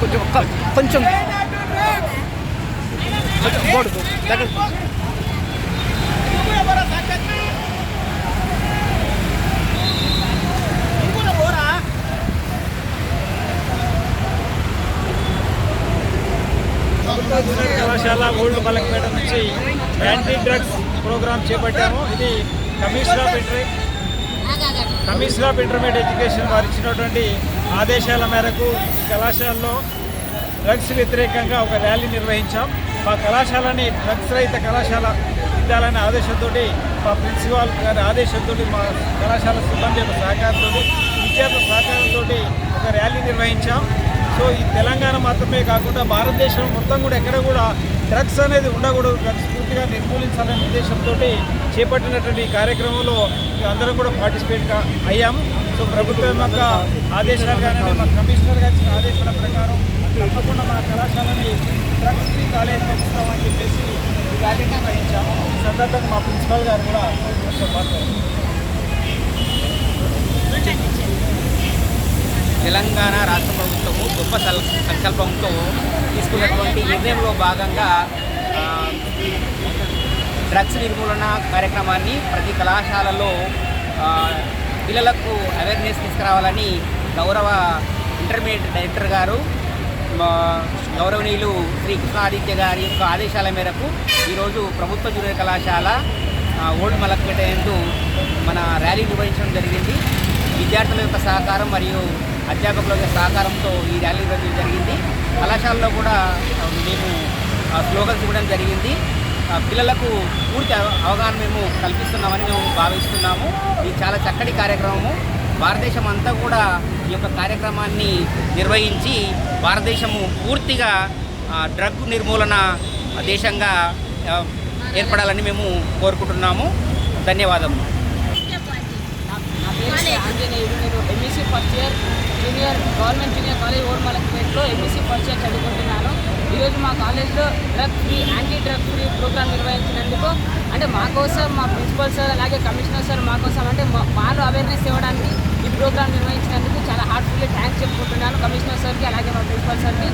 కొంచెం కొంచెం కళాశాల గోల్డ్ దగ్గర. ప్రభుత్వ కళాశాల ఓల్డ్ నుంచి యాంటీ డ్రగ్స్ ప్రోగ్రామ్ చేపట్టాము. ఇది commissioner of inter commissioner of intermediate education వారు ఇచ్చినటువంటి ఆదేశాల మేరకు కళాశాలలో డ్రగ్స్ వ్యతిరేకంగా ఒక ర్యాలీ నిర్వహించాం. మా కళాశాలని డ్రగ్స్ రహిత కళాశాల విద్యాలనే ఆదేశంతో మా ప్రిన్సిపాల్ గారి ఆదేశంతో మా కళాశాల సిబ్బంది యొక్క సహకారంతో విద్యార్థుల సహకారంతో ఒక ర్యాలీ నిర్వహించాం. సో ఈ తెలంగాణ మాత్రమే కాకుండా భారతదేశం మొత్తం కూడా ఎక్కడ కూడా డ్రగ్స్ అనేది ఉండకూడదు. డ్రగ్స్ పూర్తిగా నిర్మూలించాలనే ఉద్దేశంతో చేపట్టినటువంటి కార్యక్రమంలో అందరం కూడా పార్టిసిపేట్ అయ్యాము. సో ప్రభుత్వం యొక్క ఆదేశాలు కానీ మా కమిషనర్ గారి ఆదేశాల ప్రకారం తప్పకుండా మా కళాశాలని డ్రగ్స్ ఫ్రీ కాలేజ్ పెంచుతామని చెప్పేసి ఈ వహించాము ఈ సందర్భంగా మా ప్రిన్సిపాల్ గారు కూడా తెలంగాణ రాష్ట్ర ప్రభుత్వము గొప్ప సల్ సంకల్పంతో తీసుకున్నటువంటి నిర్ణయంలో భాగంగా డ్రగ్స్ నిర్మూలన కార్యక్రమాన్ని ప్రతి కళాశాలలో పిల్లలకు అవేర్నెస్ తీసుకురావాలని గౌరవ ఇంటర్మీడియట్ డైరెక్టర్ గారు గౌరవనీయులు శ్రీ కృష్ణాదిత్య గారి యొక్క ఆదేశాల మేరకు ఈరోజు ప్రభుత్వ జూనియర్ కళాశాల ఓల్డ్ మలక్పేట ఎందు మన ర్యాలీ నిర్వహించడం జరిగింది. విద్యార్థుల యొక్క సహకారం మరియు అధ్యాపకుల యొక్క సహకారంతో ఈ ర్యాలీ నిర్వహించడం జరిగింది. కళాశాలలో కూడా మేము స్లోగన్స్ ఇవ్వడం జరిగింది. పిల్లలకు పూర్తి అవ- అవగాహన మేము కల్పిస్తున్నామని మేము భావిస్తున్నాము. ఇది చాలా చక్కటి కార్యక్రమము. భారతదేశం అంతా కూడా ఈ యొక్క కార్యక్రమాన్ని నిర్వహించి భారతదేశము పూర్తిగా డ్రగ్ నిర్మూలన దేశంగా ఏర్పడాలని మేము కోరుకుంటున్నాము. ధన్యవాదము ఆంజనేయుడు నేను MEC first year junior government junior college old మలక్పేటలో MEC first year చదువుకుంటున్నాను. ఈరోజు మా కాలేజ్లో drug free anti drug free program నిర్వహించినందుకు అంటే మా కోసం మా ప్రిన్సిపల్ సార్ అలాగే కమిషనర్ సార్ మా కోసం అంటే వాళ్ళు అవేర్నెస్ ఇవ్వడానికి ఈ ప్రోగ్రామ్ నిర్వహించినందుకు చాలా హార్ట్ఫుల్లీ థ్యాంక్స్ చెప్పుకుంటున్నాను కమిషనర్ సార్కి అలాగే మా ప్రిన్సిపల్ సార్కి.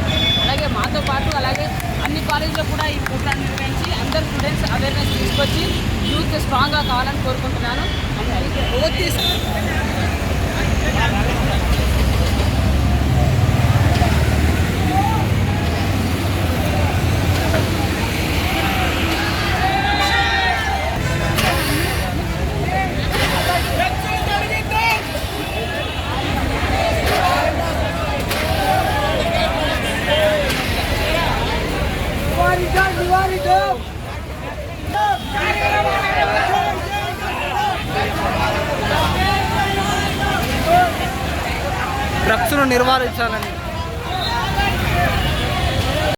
అలాగే మాతో పాటు అలాగే అన్ని కాలేజ్లో కూడా ఈ ప్రోగ్రామ్ నిర్వహించి అందరు స్టూడెంట్స్ అవేర్నెస్ తీసుకొచ్చి యూత్ స్ట్రాంగ్గా కావాలని కోరుకుంటున్నాను. డ్రగ్స్ను నిర్వహించాలని